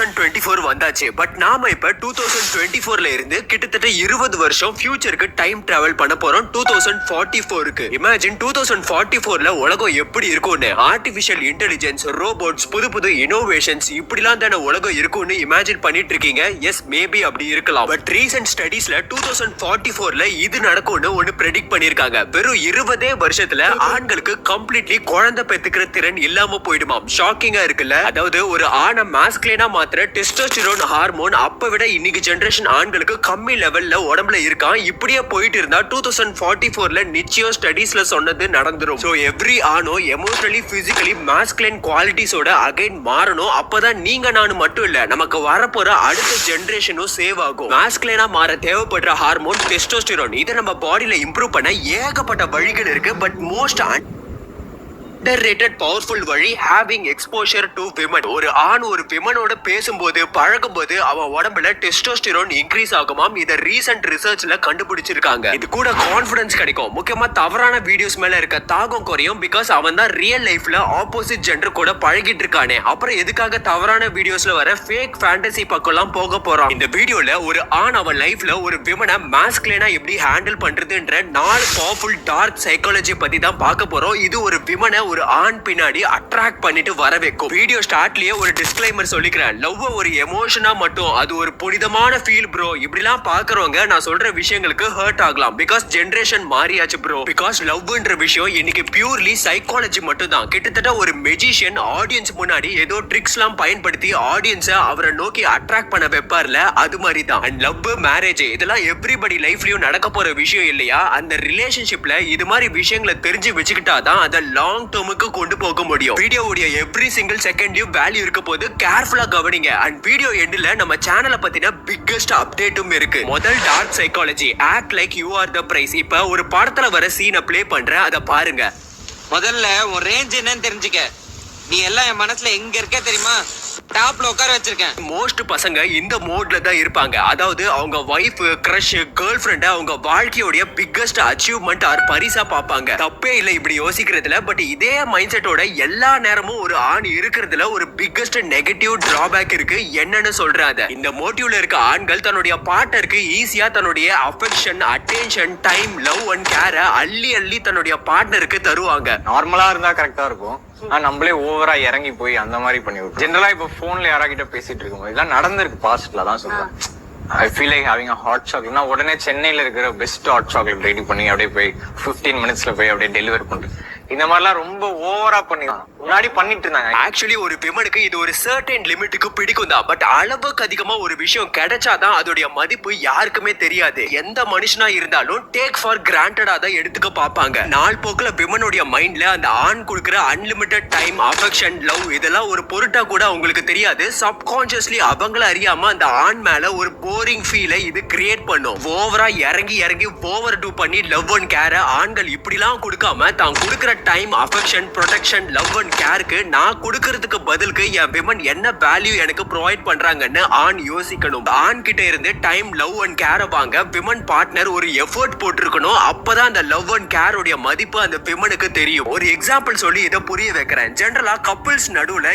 Thousand twenty four வந்தாச்சு. But நாம இப்ப டூ தௌசண்ட் டுவெண்ட்டி ஃபோர்ல இருந்து கிட்டத்தட்ட இருபது வருஷம் ஃபியூச்சருக்கு டைம் டிராவல் பண்ண போறோம் டூ தௌசண்ட் ஃபார்ட்டி ஃபோருக்கு இமேஜின் டூ தௌசண்ட் ஃபார்ட்டி ஃபோர்ல உலகம் எப்படி இருக்கும்னு? ஆர்டிபிஷியல் இன்டெலிஜென்ஸ் ரோபோட்ஸ் புது புது இனோவேஷன்ஸ் இப்படிலாம் தானே உலகம் இருக்கும்னு இமேஜின் பண்ணிட்டு இருக்கீங்க. எஸ் மேபி அப்படி இருக்கலாம். பட் ரீசெண்ட் ஸ்டடிஸ்ல டூ தௌசண்ட் ஃபார்ட்டி ஃபோர்ல இது நடக்கும்னு ஒன்னு ப்ரெடிக்ட் பண்ணிருக்காங்க வெறும் இருபதே வருஷத்துல ஆண்களுக்கு கம்ப்ளீட்லி குழந்தை பெத்துக்கிற திறன் இல்லாம போயிடுமாம். ஷாக்கிங்கா இருக்குல்ல? அதாவது ஒரு ஆணை மாஸ்குலேனா மாத்திர டெஸ்டோஸ்டிரோன் ஹார்மோன் அப்போ விட இன்னைக்கு ஜென்ரேஷன் ஆண்களுக்கு கம்மி லெவல்ல உடம்புல இருக்கான். இப்படியே போயிட்டு இருந்தா டூ தௌசண்ட் ஃபார்ட்டி ஃபோர்ல நிச்சயம் ஸ்டடீஸ்ல சொன்னது நடந்துரும். ஸோ எவ்ரி ஆணோ எமோஷனலி பிசிக்கலி மாஸ்குலைன் குவாலிட்டிஸோட அகைன் மாறணும். அப்பதான் நீங்க நானும் மட்டும் இல்ல நமக்கு வரப்போற அடுத்த ஜென்ரேஷனும் சேவ் ஆகும். மாஸ்குலைனா மாற தேவைப்படுற ஹார்மோன் டெஸ்டோஸ்டிரோன் இதை நம்ம பாடியில இம்ப்ரூவ் பண்ண ஏகப்பட்ட வழிகள் இருக்கு. பட் மோஸ்ட் அண்டர்ரேட்டட் பவர்ஃபுல் வழி ஹேவிங் எக்ஸ்போஷர் டு விமன் ஒரு ஆண் ஒரு விமனோட பேசும்போது பழகும்போது அவன் உடம்புல டெஸ்டோஸ்டிரோன் இன்க்ரீஸ் ஆகுமாம். இத ரீசன்ட் ரிசர்ச்ல கண்டுபிடிச்சிருக்காங்க. இது கூட கான்ஃபிடன்ஸ் கிடைக்கும். முக்கியமா தவறான வீடியோஸ் மேல இருக்க தாகம் குறையும் பிகாஸ் அவன் தான் ரியல் லைஃப்ல ஆப்போசிட் ஜெண்டர் கூட பழகிட்டு இருக்கானே. அப்புறம் எதுக்காக தவறான வீடியோஸ்ல வர ஃபேக் ஃபேண்டசி பக்கம்லாம் போக போறான்? இந்த வீடியோல ஒரு ஆண் அவன் லைஃப்ல ஒரு விமனை மாஸ்க்லேனா எப்படி ஹேண்டில் பண்றதுன்ற நாலு பவர்ஃபுல் டார்க் சைக்காலஜி பத்தி தான் பார்க்க போறோம். இது ஒரு விமனை ஒரு ஆண் பின்னாடி அட்ராக்ட் பண்ணிட்டு வர வைக்கும். வீடியோ ஸ்டார்ட்லயே ஒரு டிஸ்க்ளைமர் சொல்லிக்கிறேன். லவ் ஒரு எமோஷனா மட்டும் அது ஒரு புனிதமான ஃபீல் ப்ரோ இப்படிலாம் பாக்குறவங்க நான் சொல்ற விஷயங்களுக்கு ஹர்ட் ஆகலாம். பிகாஸ் ஜென்ரேஷன் மாறியாச்சு ப்ரோ பிகாஸ் லவ்ன்ற விஷயம் இன்னைக்கு பியூர்லி சைக்காலஜி மட்டும் தான் கிட்டத்தட்ட ஒரு மெஜிஷியன் ஆடியன்ஸ் முன்னாடி ஏதோ ட்ரிக்ஸ்லாம் பயன்படுத்தி ஆடியன்ஸை அவரை நோக்கி அட்ராக்ட் பண்ண வைப்பார்ல அது மாதிரி தான் அண்ட் லவ் மேரேஜ் இதெல்லாம் எவ்ரிபடி லைஃப்லயும் நடக்க போற விஷயம் இல்லையா? அந்த ரிலேஷன்ஷிப்ல இது மாதிரி விஷயங்களை தெரிஞ்சு வச்சுக்கிட்டாதான் அதை லாங் டேர்முக்கு கொண்டு போக முடியும். வீடியோவுடைய எவ்ரி சிங்கிள் செகண்டையும் வேல்யூ இருக்க போது கேர்ஃபுல்லா கவனிங்க. அண்ட் வீடியோ எண்டில் நம்ம சேனலை பத்தின பிக்கஸ்ட் அப்டேட்டும் இருக்கு. முதல் dark psychology act like you are the prize இப்ப ஒரு படத்துல வர சீனை ப்ளே பண்றேன் அதை பாருங்க. முதல்ல உன் ரேஞ்ச் என்னன்னு தெரிஞ்சுக்க. நீ எல்லாம் என் மனசுல எங்க இருக்க தெரியுமா? டாப்ல உட்கார வச்சிருக்கேன். மோஸ்ட் பசங்க இந்த மோட்ல தான் இருப்பாங்க. அதாவது அவங்க ஒய்ஃப் கிரஷ் கேர்ள் ஃப்ரெண்ட அவங்க வாழ்க்கையோட பிக்கஸ்ட் அச்சீவ்மெண்ட் ஆர் பரிசா பார்ப்பாங்க. தப்பே இல்லை இப்படி யோசிக்கிறதுல பட் இதே மைண்ட் செட்டோட எல்லா நேரமும் ஒரு ஆண் இருக்கிறதுல ஒரு பிக்கஸ்ட் நெகட்டிவ் டிராபேக் இருக்கு. என்னன்னு சொல்றாங்க இந்த மோட்டிவ்ல இருக்க ஆண்கள் தன்னுடைய பார்ட்னருக்கு ஈஸியா தன்னுடைய affection attention time love and கேரை அள்ளி அள்ளி தன்னுடைய பார்ட்னருக்கு தருவாங்க. நார்மலா இருந்தா கரெக்டா இருக்கும். ஆனா நம்மளே ஓவரா இறங்கி போய் அந்த மாதிரி பண்ணி விட்டோம் ஜென்ரலா இப்போ போன்ல யாராகிட்ட பேசிட்டு இருக்கும்போது இதெல்லாம் நடந்திருக்கு பாஸ்ட்ல தான் சொல்றேன். I feel like having hot chocolate நான் உடனே சென்னையில இருக்கிற பெஸ்ட் ஹாட் சாக்லேட் ரெடி பண்ணி அப்படியே போய் 15 மினிட்ஸ்ல போய் அப்படியே டெலிவர் பண்றது இந்த மாதிரிலாம் ரொம்ப ஓவரா பண்ணி முன்னாடி பண்ணிட்டு இருந்தாங்க. ஆக்சுவலி ஒரு விமனுக்கு இது ஒரு சர்டன் லிமிட்டுக்கு பிடிக்கும் தான் பட் அளவுக்கு அதிகமா ஒரு விஷயம் கிடைச்சாதான் அதோடைய மதிப்பு யாருக்குமே தெரியாது. எந்த மனுஷனா இருந்தாலும் டேக் ஃபார் கிராண்டடா தான் எடுத்துக்க பார்ப்பாங்க. நாள் போக்குல விமனுடைய மைண்ட்ல அந்த ஆண் கொடுக்குற அன்லிமிட்டட் டைம் அஃபெக்ஷன் லவ் இதெல்லாம் ஒரு பொருட்டா கூட அவங்களுக்கு தெரியாது. சப்கான்சியஸ்லி அவங்கள அறியாம அந்த ஆண் மேல ஒரு போரிங் ஃபீலை இது கிரியேட் பண்ணும். ஓவரா இறங்கி இறங்கி ஓவர் டூ பண்ணி லவ் அண்ட் கேர ஆண்கள் இப்படிலாம் கொடுக்காம தான் கொடுக்குற time affection protection love and கேருக்கு நான் கொடுக்கறதுக்கு பதிலுக்கு என் விமன் என்ன வேல்யூ எனக்கு ப்ரொவைட் பண்றாங்கன்னு ஆண் யோசிக்கணும். ஆண் கிட்ட இருந்து டைம் லவ் அண்ட் கேரை வாங்க விமன் பார்ட்னர் ஒரு எஃபோர்ட் போட்டிருக்கணும். அப்பதான் அந்த லவ் அண்ட் கேருடைய மதிப்பு அந்த விமனுக்கு தெரியும். ஒரு எக்ஸாம்பிள் சொல்லி இதை புரிய வைக்கிறேன். ஜென்ரலா கப்பிள்ஸ் நடுவுல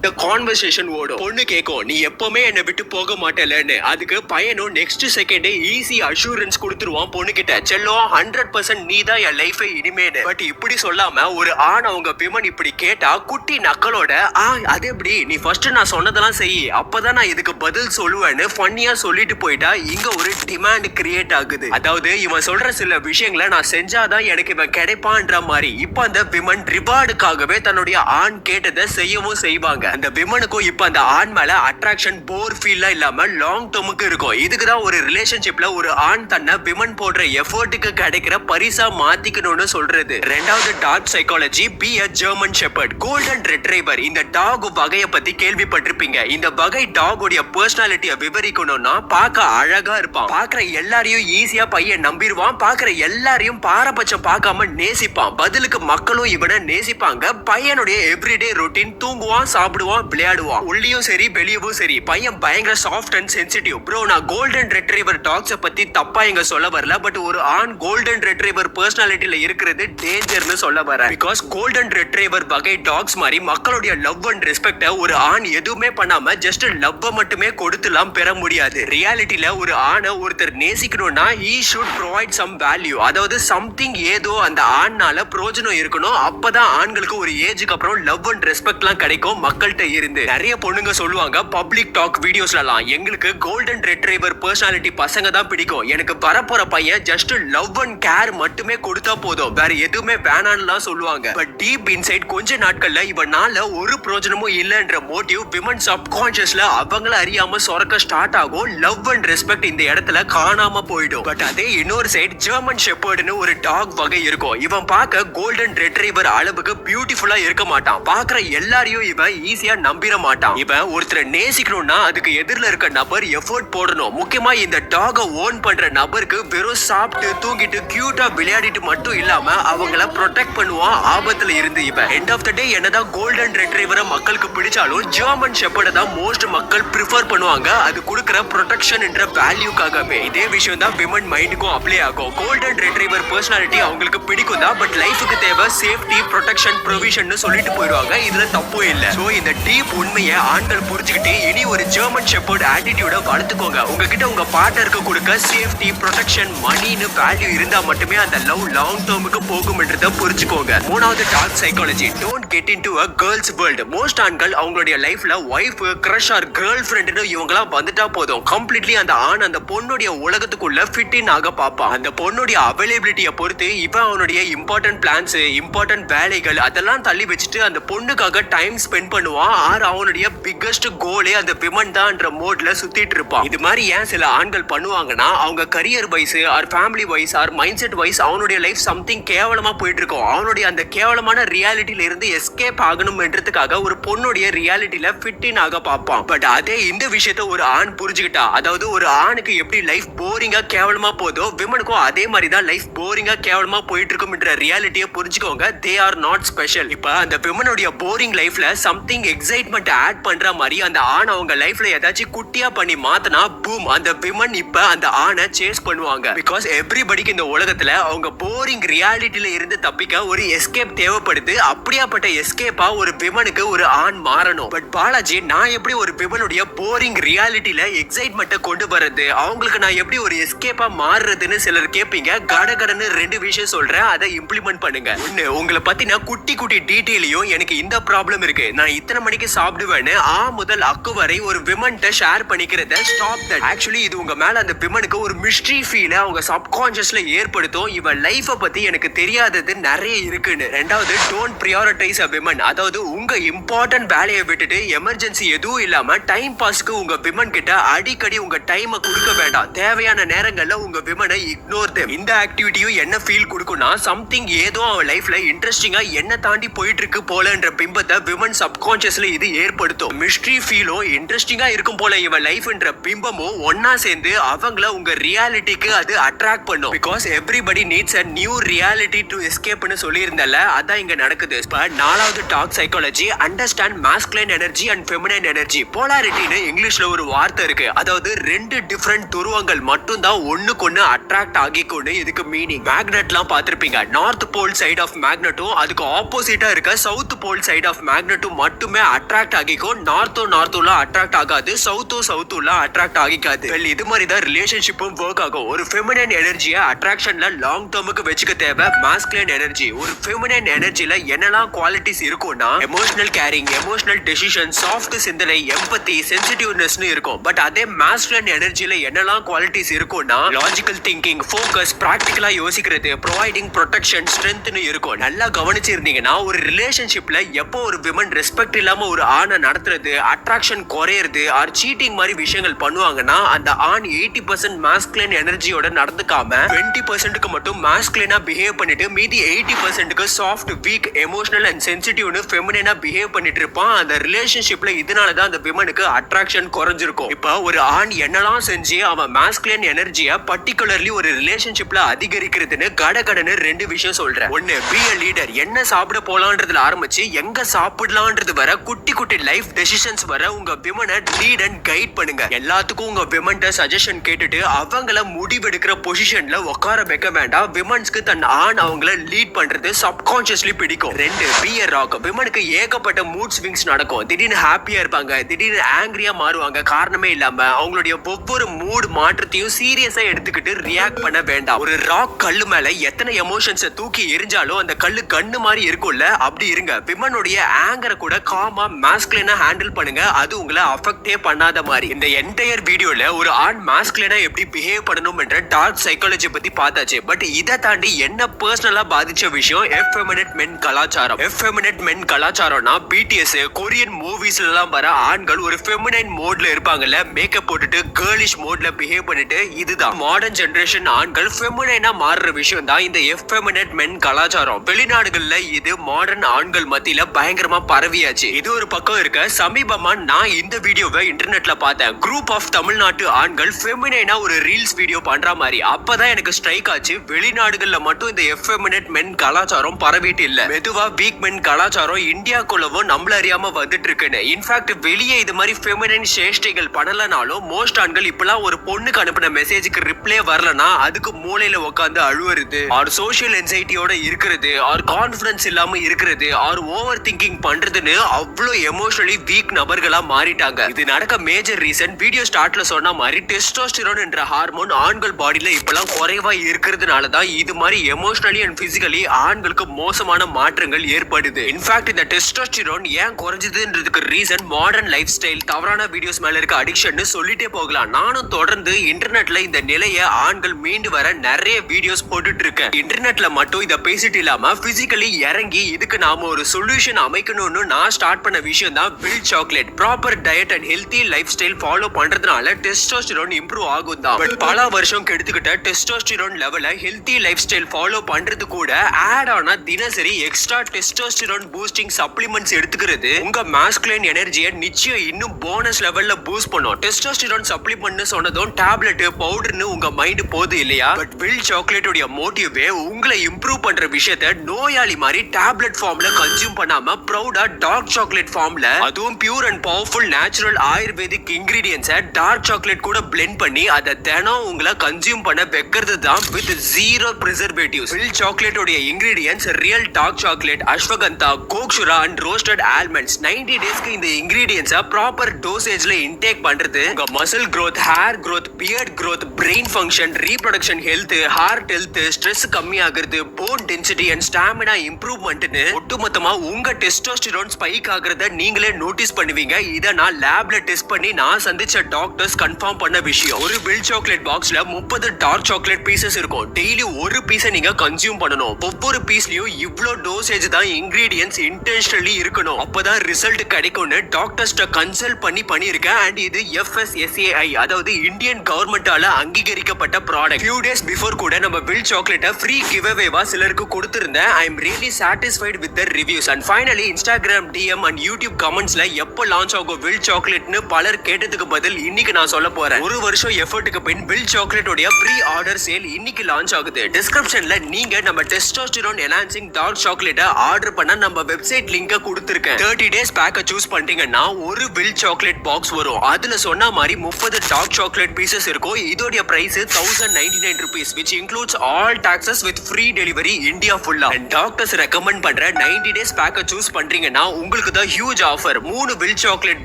இந்த கான்வர்சேஷன் ஓடும். பொண்ணு கேட்கும் நீ எப்பவுமே என்னை விட்டு போக மாட்டேலன்னு அதுக்கு பையனும் நெக்ஸ்ட் செகண்டே ஈஸி அஷூரன்ஸ் கொடுத்துருவான் பொண்ணு கிட்ட செல்லும் ஹண்ட்ரட் பர்சன்ட் நீ தான் என் லைஃபை இனிமேனு பட் இப்படி சொல்லாம ஒரு ஆண் அவங்க விமன் இப்படி கேட்டா குட்டி நக்கலோட ஆ அது எப்படி? நீ ஃபர்ஸ்ட் நான் சொன்னதெல்லாம் செய். அப்பதான் நான் இதுக்கு பதில் சொல்லுவேன்னு ஃபன்னியா சொல்லிட்டு போயிட்டா இங்க ஒரு டிமாண்ட் கிரியேட் ஆகுது. அதாவது இவன் சொல்ற சில விஷயங்களை நான் செஞ்சாதான் எனக்கு இவன் கிடைப்பான்ற மாதிரி. இப்ப அந்த விமன் ரிவார்டுக்காகவே தன்னுடைய ஆண் கேட்டதை செய்யவும் செய்வாங்க. அந்த விமனுக்கும் இப்போ அந்த ஆண் மேல அட்ராக்ஷன் போர் ஃபீல்லாம் இல்லாம லாங் டேர்முக்கு இருக்கும். இதுக்கு தான் ஒரு ரிலேஷன்ஷிப்ல ஒரு ஆண் தன்னை விமன் போடுற எஃபர்ட்டுக்கு கிடைக்கிற பரிசா மாத்திக்கணும்னு சொல்றது. ரெண்டாவது dog psychology be a German shepherd golden retriever இந்த டாக் வகையை பத்தி கேள்விப்பட்டிருப்பீங்க. இந்த வகை டாகோடைய பர்சனாலிட்டியை விவரிக்கணும்னா பார்க்க அழகா இருப்பான். பார்க்குற எல்லாரையும் ஈஸியா பையன் நம்பிடுவான். பார்க்குற எல்லாரையும் பாரபட்சம் பார்க்காம நேசிப்பான். பதிலுக்கு மக்களும் இவனை நேசிப்பாங்க. பையனுடைய எவ்ரிடே ரொட்டீன் தூங்குவான் சாப்பிடுவான். சாப்பிடுவான் விளையாடுவான். உள்ளியும் சரி வெளியவும் சரி. பையன் பயங்கர சாஃப்ட் அண்ட் சென்சிட்டிவ் ப்ரோ நான் கோல்டன் ரெட்ரீவர் டாக்ஸ பத்தி தப்பா எங்க சொல்ல வரல பட் ஒரு ஆண் கோல்டன் ரெட்ரீவர் பர்சனாலிட்டியில இருக்கிறது டேஞ்சர்னு சொல்ல வரேன். பிகாஸ் கோல்டன் ரெட்ரீவர் வகை டாக்ஸ் மாதிரி மக்களுடைய லவ் அண்ட் ரெஸ்பெக்ட ஒரு ஆண் எதுவுமே பண்ணாம ஜஸ்ட் லவ்வை மட்டுமே கொடுத்துலாம் பெற முடியாது. ரியாலிட்டியில ஒரு ஆணை ஒருத்தர் நேசிக்கணும்னா he should provide some value அதாவது சம்திங் ஏதோ அந்த ஆண்னால பிரோஜனம் இருக்கணும். அப்பதான் ஆண்களுக்கு ஒரு ஏஜுக்கு அப்புறம் லவ் அண்ட் ரெஸ்பெக்ட்லாம் கிடைக்கும். மக்கள் மக்கள்கிட்ட இருந்து. நிறைய பொண்ணுங்க சொல்லுவாங்க பப்ளிக் டாக் வீடியோஸ்லலாம் எங்களுக்கு கோல்டன் ரெட்ரைவர் பர்சனாலிட்டி பசங்க தான் பிடிக்கும். எனக்கு வரப்போற பையன் ஜஸ்ட் லவ் அண்ட் கேர் மட்டுமே கொடுத்தா போதும். வேற எதுவுமே வேணான்லாம் சொல்லுவாங்க. பட் டீப் இன்சைட் கொஞ்ச நாட்கள்ல இவனால ஒரு பிரயோஜனமும் இல்லைன்ற மோட்டிவ் விமன் சப்கான்சியஸ்ல அவங்கள அறியாம சொரக்க ஸ்டார்ட் ஆகும். லவ் அண்ட் ரெஸ்பெக்ட் இந்த இடத்துல காணாம போயிடும். பட் அதே இன்னொரு சைடு ஜெர்மன் ஷெப்பர்ட்னு ஒரு டாக் வகை இருக்கும். இவன் பார்க்க கோல்டன் ரெட்ரைவர் அளவுக்கு பியூட்டிஃபுல்லா இருக்க மாட்டான். பாக்குற எல்லாரையும் இவன் ஈஸியா நம்பிட மாட்டான். இவன் ஒருத்தரை நேசிக்கணும்னா அதுக்கு எதிரில இருக்க நபர் எஃபோர்ட் போடணும். முக்கியமா இந்த டாக ஓன் பண்ற நபருக்கு வெறும் சாப்பிட்டு தூங்கிட்டு கியூட்டா விளையாடிட்டு மட்டும் இல்லாம அவங்கள ப்ரொடெக்ட் பண்ணுவான் ஆபத்துல இருந்து. இவன் எண்ட் ஆஃப் த டே என்னதான் கோல்டன் ரெட்ரைவரை மக்களுக்கு பிடிச்சாலும் ஜெர்மன் ஷெப்பர்டை தான் மோஸ்ட் மக்கள் ப்ரிஃபர் பண்ணுவாங்க. அது கொடுக்குற ப்ரொடெக்ஷன் என்ற வேல்யூக்காகவே இதே விஷயம் தான் விமன் மைண்டுக்கும் அப்ளை ஆகும். கோல்டன் ரெட்ரைவர் பர்சனாலிட்டி அவங்களுக்கு பிடிக்கும் தான் பட் லைஃபுக்கு தேவை சேஃப்டி ப்ரொடெக்ஷன் ப்ரொவிஷன் சொல்லிட்டு போயிடுவாங்க. இதுல தப்பு இல்லை. சோ இந்த டீப் உண்மையை ஆண்கள் புரிஞ்சுக்கிட்டு இனி ஒரு ஜெர்மன் ஷெப்பர்ட் ஆட்டிடியூட வளர்த்துக்கோங்க. உங்ககிட்ட உங்க பார்ட்னருக்கு கொடுக்க சேஃப்டி ப்ரொடெக்ஷன் மணின்னு வேல்யூ இருந்தா மட்டுமே அந்த லவ் லாங் டேர்முக்கு போகும்ன்றத புரிஞ்சுக்கோங்க. மூணாவது dog psychology don't get into a girls world most ஆண்கள் அவங்களுடைய லைஃப்ல ஒய்ஃப் கிரஷ் ஆர் கேர்ள் ஃப்ரெண்டுன்னு இவங்கலாம் வந்துட்டா போதும். கம்ப்ளீட்லி அந்த ஆண் அந்த பொண்ணுடைய உலகத்துக்குள்ள ஃபிட் இன் ஆக பார்ப்பான் அந்த பொண்ணுடைய அவைலபிலிட்டியை பொறுத்து இவன் அவனுடைய இம்பார்ட்டன்ட் பிளான்ஸ் இம்பார்ட்டன்ட் வேலைகள் அதெல்லாம் தள்ளி வச்சுட்டு அந்த பொண்ணுக்காக டைம் ஸ்பெண்ட் பண்ணுவான் ஆர் அவனுடைய பிக்கஸ்ட் கோலே அந்த விமன் தான்ன்ற மோட்ல சுத்திட்டு இருப்பான். இது மாதிரி ஏன் சில ஆண்கள் பண்ணுவாங்கன்னா அவங்க career wise or family wise or mind set wise அவனுடைய லைஃப் சம்திங் கேவலமா போயிட்டு இருக்கும். அவனுடைய அந்த கேவலமான ரியாலிட்டியில இருந்து எஸ்கேப் ஆகணும்ன்றதுக்காக ஒரு பொண்ணுடைய ரியாலிட்டியில ஃபிட் இன் ஆக பார்ப்பான். பட் அதே இந்த விஷயத்த ஒரு ஆண் புரிஞ்சுக்கிட்டா அதாவது ஒரு ஆணுக்கு எப்படி லைஃப் போரிங்கா கேவலமா போதோ விமனுக்கும் அதே மாதிரி தான் லைஃப் போரிங்கா கேவலமா போயிட்டு இருக்கும்ன்ற ரியாலிட்டியை புரிஞ்சுக்கோங்க. தே ஆர் நாட் ஸ்பெஷல் இப்ப அந்த விமனுடைய போரிங் லைஃப்ல சம்திங் எக்ஸைட்மெண்ட் ஆட் பண்ற மாதிரி அந்த ஆண் அவங்க லைஃப்ல ஏதாச்சும் குட்டியா பண்ணி மாத்தினா பூம் அந்த விமன் இப்ப அந்த ஆணை சேஸ் பண்ணுவாங்க. பிகாஸ் எவ்ரிபடிக்கு இந்த உலகத்துல அவங்க போரிங் ரியாலிட்டியில இருந்து தப்பிக்க ஒரு எஸ்கேப் தேவைப்படுது. அப்படியாப்பட்ட எஸ்கேப்பா ஒரு விமனுக்கு ஒரு ஆண் மாறணும். பட் பாலாஜி நான் எப்படி ஒரு விமனுடைய போரிங் ரியாலிட்டியில எக்ஸைட்மெண்ட்டை கொண்டு வர்றது? அவங்களுக்கு நான் எப்படி ஒரு எஸ்கேப்பா மாறுறதுன்னு சிலர் கேட்பீங்க கடகடன்னு ரெண்டு விஷயம் சொல்றேன். அதை இம்ப்ளிமெண்ட் பண்ணுங்க. ஒன்னு உங்களை பத்தின குட்டி குட்டி டீட்டெயிலையும் எனக்கு இந்த ப்ராப்ளம் இருக்கு. நான் இத்தனை மணிக்கு சாப்பிடுவேன்னு ஆ முதல் அக்கு வரை ஒரு விமன்ட்ட ஷேர் பண்ணிக்கிறத ஸ்டாப் தட் ஆக்சுவலி இது உங்க மேல அந்த விமனுக்கு ஒரு மிஸ்ட்ரி ஃபீல அவங்க சப்கான்சியஸ்ல ஏற்படுத்தும். இவன் லைஃப பத்தி எனக்கு தெரியாதது நிறைய இருக்குன்னு. ரெண்டாவது டோன்ட் ப்ரியாரிட்டைஸ் அ விமன் அதாவது உங்க இம்பார்ட்டன்ட் வேலையை விட்டுட்டு எமர்ஜென்சி எதுவும் இல்லாம டைம் பாஸ்க்கு உங்க விமன் கிட்ட அடிக்கடி உங்க டைமை கொடுக்க வேண்டாம். தேவையான நேரங்கள்ல உங்க விமனை இக்னோர் them. இந்த ஆக்டிவிட்டியும் என்ன ஃபீல் கொடுக்கும்னா சம்திங் ஏதோ அவன் லைஃப்ல இன்ட்ரெஸ்டிங்கா என்ன தாண்டி போயிட்டு இருக்கு போலன்ற பிம்பத்தை விமன் சப்கான்சியஸ்ல இது ஏற்படுத்தும். மிஸ்ட்ரி ஃபீலும் இன்ட்ரெஸ்டிங்கா இருக்கும் போல இவன் லைஃப்ன்ற பிம்பமும் ஒன்னா சேர்ந்து அவங்கள உங்க ரியாலிட்டிக்கு அது அட்ராக்ட் பண்ணும். Because everybody needs a new reality to எஸ்கேப்னு சொல்லியிருந்தல அதான் இங்க நடக்குது. இப்போ நாலாவது dog psychology understand masculine energy and feminine energy போலாரிட்டின்னு இங்கிலீஷ்ல ஒரு வார்த்தை இருக்கு. அதாவது ரெண்டு டிஃப்ரெண்ட் துருவங்கள் மட்டும் தான் ஒண்ணுக்கு ஒண்ணு அட்ராக்ட் ஆகிக்கொண்டு இதுக்கு மீனிங் மேக்னெட்லாம் பார்த்துருப்பீங்க. நார்த் போல் சைடு ஆஃப் மேக்னெட்டும் அதுக்கு ஆப்போசிட்டா இருக்க சவுத் போல் சைடு ஆஃப் மேக்னெட்டும் மட்டும் அட்ராக்ட் ஆகிக்கும். நார்த்தோ நார்த்தோலாம் அட்ராக்ட் ஆகாது. சவுத்தோ சவுத்தோலாம் அட்ராக்ட் ஆகிக்காது. வெல் இது மாதிரி தான் ரிலேஷன்ஷிப்பும் ஒர்க் ஆகும். ஒரு ஃபெமினன் எனர்ஜியை அட்ராக்ஷன்ல லாங் டேர்முக்கு வச்சுக்க தேவை. மாஸ்குலைன் எனர்ஜி ஒரு ஃபெமினன் எனர்ஜில என்னெல்லாம் குவாலிட்டிஸ் இருக்கும்னா emotional caring emotional decision soft சிந்தனை எம்பத்தி சென்சிட்டிவ்னஸ்னு இருக்கும். பட் அதே மாஸ்குலைன் எனர்ஜில என்னெல்லாம் குவாலிட்டிஸ் இருக்கும்னா லாஜிக்கல் திங்கிங் ஃபோக்கஸ் ப்ராக்டிக்கலாக யோசிக்கிறது ப்ரொவைடிங் ப்ரொடெக்ஷன் ஸ்ட்ரென்த்னு இருக்கும். நல்லா கவனிச்சிருந்தீங்கன்னா ஒரு ரிலேஷன்ஷிப்ல எப்போ ஒரு விமன் ரெஸ்பெக்ட் இல்லாம ஒரு ஆணை நடத்துறது அட்ராக்ஷன் குறையிறது ஆர் சீட்டிங் மாதிரி விஷயங்கள் பண்ணுவாங்கன்னா அந்த ஆண் எயிட்டி பர்சன்ட் மாஸ்க்லைன் எனர்ஜியோட நடந்துக்காம டுவெண்ட்டி பர்சன்ட்டுக்கு மட்டும் மாஸ்குலைனா பிஹேவ் பண்ணிட்டு மீதி எயிட்டி பர்சன்ட்டுக்கு சாஃப்ட் வீக் எமோஷனல் அண்ட் சென்சிட்டிவ்னு ஃபெமினா பிஹேவ் பண்ணிட்டு இருப்பான். அந்த ரிலேஷன்ஷிப்ல இதனால தான் அந்த விமனுக்கு அட்ராக்ஷன் குறைஞ்சிருக்கும். இப்போ ஒரு ஆண் என்னெல்லாம் செஞ்சு அவன் மாஸ்க்லைன் எனர்ஜியை பர்டிகுலர்லி ஒரு ரிலேஷன்ஷிப்ல அதிகரிக்கிறதுன்னு கடகடன்னு ரெண்டு விஷயம் சொல்றேன். ஒன்னு பி லீடர் என்ன சாப்பிட போலான்றதுல ஆரம்பிச்சு எங்க சாப்பிடலான்றது வர வர குட்டி குட்டி லைஃப் டெசிஷன்ஸ் வர உங்க விமனை லீட் அண்ட் கைட் பண்ணுங்க. எல்லாத்துக்கும் உங்க விமன் சஜஷன் கேட்டுட்டு அவங்கள முடிவெடுக்கிற பொசிஷன்ல உட்கார வைக்க வேண்டாம். விமன்ஸ்க்கு தன் ஆண் அவங்கள லீட் பண்றது சப்கான்சியஸ்லி பிடிக்கும். ரெண்டு பியர் ராக் விமனுக்கு ஏகப்பட்ட மூட் ஸ்விங்ஸ் நடக்கும். திடீர்னு ஹாப்பியா இருப்பாங்க திடீர்னு ஆங்கிரியா மாறுவாங்க. காரணமே இல்லாம அவங்களுடைய ஒவ்வொரு மூட் மாற்றத்தையும் சீரியஸா எடுத்துக்கிட்டு ரியாக்ட் பண்ண வேண்டாம். ஒரு ராக் கல்லு மேல எத்தனை எமோஷன்ஸை தூக்கி எரிஞ்சாலும் அந்த கல்லு கண்ணு மாதிரி இருக்கும்ல அப்படி இருங்க. விமனுடைய ஆங்கரை கூட காமா மாஸ்க்லினா ஹேண்டில் பண்ணுங்க அது உங்களை அஃபெக்டே பண்ணாத மாதிரி. இந்த என்டையர் வீடியோல ஒரு ஆண் மாஸ்க்லினா எப்படி பிஹேவ் பண்ணணும் என்ற டார்க் சைக்காலஜி பத்தி பார்த்தாச்சு. பட் இதை தாண்டி என்ன பர்சனலா பாதிச்ச விஷயம்? எஃபெமினட் மென் கலாச்சாரம். எஃபெமினட் மென் கலாச்சாரம்னா பிடிஎஸ் கொரியன் மூவிஸ்ல எல்லாம் வர ஆண்கள் ஒரு ஃபெமினைன் மோட்ல இருப்பாங்கல்ல மேக்கப் போட்டுட்டு கேர்லிஷ் மோட்ல பிஹேவ் பண்ணிட்டு இதுதான். மாடர்ன் ஜெனரேஷன் ஆண்கள் ஃபெமினைனா மாறுற விஷயம் தான் இந்த எஃபெமினட் மென் கலாச்சாரம். வெளிநாடுகள்ல இது மாடர்ன் ஆண்கள் மத்தியில பயங்கரமா பரவியாச்சு. இது ஒரு பக்கம் இருக்க சமீபமா நான் இந்த வீடியோவை இன்டர்நெட்ல பார்த்தேன். குரூப் ஆஃப் தமிழ்நாட்டு ஆண்கள் ஃபெமினைனா ஒரு ரீல்ஸ் வீடியோ பண்ற மாதிரி. அப்பதான் எனக்கு ஸ்ட்ரைக் ஆச்சு. வெளிநாடுகள்ல மட்டும் இந்த எஃபெமினட் மென் கலாச்சாரம் பரவிட்டு இல்ல. மெதுவா வீக் மென் கலாச்சாரம் இந்தியாக்குள்ளவும் நம்மள அறியாம வந்துட்டு இருக்குன்னு. இன்ஃபேக்ட் வெளியே இது மாதிரி ஃபெமினைன் சேஷ்டைகள் பண்ணலனாலும் மோஸ்ட் ஆண்கள் இப்பெல்லாம் ஒரு பொண்ணுக்கு அனுப்பின மெசேஜுக்கு ரிப்ளை வரலனா அதுக்கு மூளையில உட்காந்து அழுவுறது ஆர் சோஷியல் என்சைட்டியோட இருக்கிறது ஆர் கான்பிடன்ஸ் இல்லாம இருக்கிறது ஆர் ஓவர் திங்கிங் பண்றதுன்னு அவ்வளோ எமோஷனலி வீக் நபர்களா மாறிட்டாங்க. இது நடக்க மேஜர் ரீசன் வீடியோ ஸ்டார்ட்ல சொன்ன மாதிரி டெஸ்டோஸ்டிரோன் என்ற ஹார்மோன் ஆண்கள் பாடியில இப்பெல்லாம் குறைவா இருக்கிறதுனால தான் இது மாதிரி எமோஷனலி அண்ட் பிசிக்கலி ஆண்களுக்கு மோசமான மாற்றங்கள் ஏற்படுது. இன்ஃபேக்ட் இந்த டெஸ்டோஸ்டிரோன் ஏன் குறைஞ்சதுன்றதுக்கு ரீசன் மாடர்ன் லைஃப் ஸ்டைல் தவறான வீடியோஸ் மேல இருக்க அடிக்ஷன் சொல்லிட்டே போகலாம். நானும் தொடர்ந்து இன்டர்நெட்ல இந்த நிலையை ஆண்கள் மீண்டு வர நிறைய வீடியோஸ் போட்டுட்டு இருக்கேன். இன்டர்நெட்ல மட்டும் இதை பேசிட்டு இல்லாம பிசிக்கலி இறங்கி இதுக்கு நாம ஒரு சொல்யூஷன் அமைக்கணும்னு நான் ஸ்டார்ட் பண்ண விஷயம் தான் bill chocolate proper diet and healthy lifestyle follow பண்றதுனால டெஸ்டோஸ்டிரோன் இம்ப்ரூவ் ஆகும் தான் பட் பல வருஷம் கெடுத்துக்கிட்ட டெஸ்டோஸ்டிரோன் லெவல ஹெல்த்தி லைஃப் ஸ்டைல் ஃபாலோ பண்றது கூட ஆட் ஆனா தினசரி எக்ஸ்ட்ரா டெஸ்டோஸ்டிரோன் பூஸ்டிங் சப்ளிமெண்ட்ஸ் எடுத்துக்கிறது உங்க மாஸ்குலைன் எனர்ஜியை நிச்சயம் இன்னும் போனஸ் லெவல்ல பூஸ்ட் பண்ணும். டெஸ்டோஸ்டிரோன் சப்ளிமெண்ட் சொன்னதும் டேப்லெட் பவுடர்னு உங்க மைண்ட் போகுது இல்லையா? பட் வில் சாக்லேட்டோட மோட்டிவே உங்களை இம்ப்ரூவ் பண்ற விஷயத்த நோயாளி மாதிரி டேப்லெட் ஃபார்ம்ல கன்சியூம் பண்ணாம ப்ரௌடா டார்க் சாக்லேட் ஃபார்ம்ல அதுவும் pure and powerful natural ayurvedic இன்கிரீடியன்ஸை dark chocolate கூட பிளெண்ட் பண்ணி அதை தினம் உங்களை கன்சியூம் பண்ண வைக்கிறது தான் with zero preservatives will சாக்லேட்டோடைய ingredients real dark chocolate ashwagandha gokshura and roasted almonds 90 டேஸ்க்கு இந்த இன்கிரீடியன்ஸை ப்ராப்பர் டோசேஜ்ல இன்டேக் பண்றது. உங்க muscle growth hair growth beard growth brain function reproduction health heart health stress கம்மியாகிறது bone density and stamina இம்ப்ரூவ்மெண்ட்னு ஒட்டுமொத்தமா உங்க testosterone spike ஆகுறத நீங்களே நோட்டீஸ் பண்ணுவீங்க. இதை நான் லேப்ல டெஸ்ட் பண்ணி நான் சந்திச்ச டாக்டர்ஸ் கன்ஃபார்ம் பண்ண விஷயம். ஒரு பில் சாக்லேட் பாக்ஸ்ல முப்பது டார்க் சாக்லேட் பீசஸ் இருக்கும். டெய்லி ஒரு பீஸை நீங்க கன்சியூம் பண்ணணும். ஒவ்வொரு பீஸ்லயும் இவ்வளோ டோசேஜ் தான் இன்கிரீடியன்ஸ் இன்டென்ஷனலி இருக்கணும். அப்பதான் ரிசல்ட் கிடைக்கும்னு டாக்டர்ஸ்ட கன்சல்ட் பண்ணி பண்ணியிருக்கேன். அண்ட் இது எஃப்எஸ்எஸ்ஏஐ அதாவது இந்தியன் கவர்மெண்டால அங்கீகரிக்கப்பட்ட ப்ராடக்ட் ஃபியூ டேஸ் பிஃபோர் கூட நம்ம பில் சாக்லேட்டை ஃப்ரீ கிவ்அவேவா சிலருக்கு கொடுத்திருந்தேன். I am really satisfied with the reviews and finally Instagram D DM and YouTube கமெண்ட்ஸ்ல எப்போ லான்ச் ஆகும் வில் சாக்லேட்னு பலர் கேட்டதுக்கு பதில் இன்னைக்கு நான் சொல்ல போறேன். ஒரு வருஷம் எஃபர்ட்டுக்கு பின் வில் சாக்லேட்டோட ப்ரீ ஆர்டர் சேல் இன்னைக்கு லான்ச் ஆகுது. டிஸ்கிரிப்ஷன்ல நீங்க நம்ம டெஸ்டோஸ்டிரோன் என்ஹான்சிங் டார்க் சாக்லேட்டை ஆர்டர் பண்ண நம்ம வெப்சைட் லிங்கை கொடுத்துருக்கேன். தேர்ட்டி டேஸ் பேக்கை சூஸ் பண்ணிட்டீங்கன்னா ஒரு வில் சாக்லேட் பாக்ஸ் வரும். அதுல சொன்ன மாதிரி முப்பது டார்க் சாக்லேட் பீசஸ் இருக்கும். இதோடைய price thousand ninety nine rupees which includes all taxes with free delivery India ஃபுல்லா டாக்டர்ஸ் ரெக்கமெண்ட் பண்ற 90 டேஸ் பேக்கை சூஸ் பண்றீங்கன்னா உங்களுக்கு தான் ஹியூஜ் ஆஃபர் மூணு வில் சாக்லேட்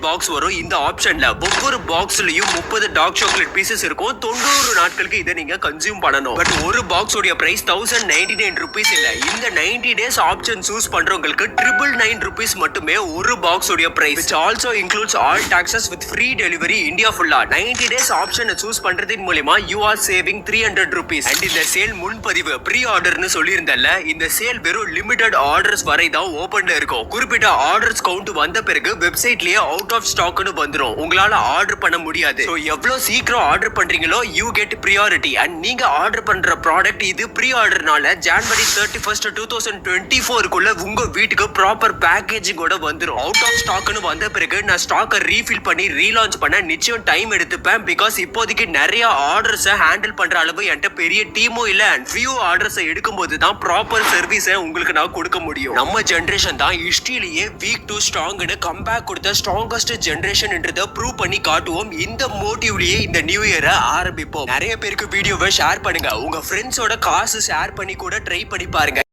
பாக்ஸ் வரும். இந்த ஆப்ஷன்ல ஒவ்வொரு பாக்ஸ்லயும் முப்பது டார்க் சாக்லேட் பீசஸ் இருக்கும். தொண்ணூறு நாட்களுக்கு இதை நீங்க கன்சியூம் பண்ணணும். பட் ஒரு பாக்ஸ் உடைய price thousand ninety nine rupees இல்ல. இந்த 90 டேஸ் ஆப்ஷன் சூஸ் பண்றவங்களுக்கு ட்ரிபிள் நைன் ருபீஸ் மட்டுமே ஒரு பாக்ஸ் உடைய price which also includes all taxes with free delivery India ஃபுல்லா 90 டேஸ் ஆப்ஷனை சூஸ் பண்றதின் மூலியமா you are saving three hundred rupees and இந்த சேல் முன்பதிவு ப்ரீ ஆர்டர்னு சொல்லியிருந்தல இந்த சேல் வெறும் லிமிடெட் ஆர்டர்ஸ் வரை தான் ஓபன்ல இருக்கும். குறிப்பிட்ட ஆர்டர் ஆர்டர்ஸ் கவுண்ட் வந்த பிறகு வெப்சைட்லயே அவுட் ஆஃப் ஸ்டாக்னு வந்துடும் உங்களால ஆர்டர் பண்ண முடியாது. ஸோ எவ்வளோ சீக்கிரம் ஆர்டர் பண்றீங்களோ யூ கெட் ப்ரியாரிட்டி அண்ட் நீங்க ஆர்டர் பண்ற ப்ராடக்ட் இது pre ஆர்டர்னால January thirty first two thousand twenty ஃபோருக்குள்ள உங்க வீட்டுக்கு ப்ராப்பர் பேக்கேஜிங்கோட வந்துடும் அவுட் ஆஃப் ஸ்டாக்னு வந்த பிறகு நான் ஸ்டாக்கை ரீஃபில் பண்ணி ரீலான்ச் பண்ண நிச்சயம் டைம் எடுத்துப்பேன். பிகாஸ் இப்போதைக்கு நிறைய ஆர்டர்ஸை ஹேண்டில் பண்ற அளவு என்கிட்ட பெரிய டீமும் இல்லை அண்ட் ஃபியூ ஆர்டர்ஸை எடுக்கும்போது தான் ப்ராப்பர் சர்வீஸை உங்களுக்கு நான் கொடுக்க முடியும். நம்ம ஜென்ரேஷன் தான் ஹிஸ்டரியிலேயே வீக் வீக் டு ஸ்ட்ராங்னு கம்பேக் கொடுத்த ஸ்ட்ராங்கஸ்ட் ஜென்ரேஷன்ன்றத ப்ரூவ் பண்ணி காட்டுவோம். இந்த மோட்டிவ்லயே இந்த நியூ இயரை ஆரம்பிப்போம். நிறைய பேருக்கு வீடியோவை ஷேர் பண்ணுங்க. உங்க ஃப்ரெண்ட்ஸோட காசு ஷேர் பண்ணி கூட ட்ரை பண்ணி பாருங்க.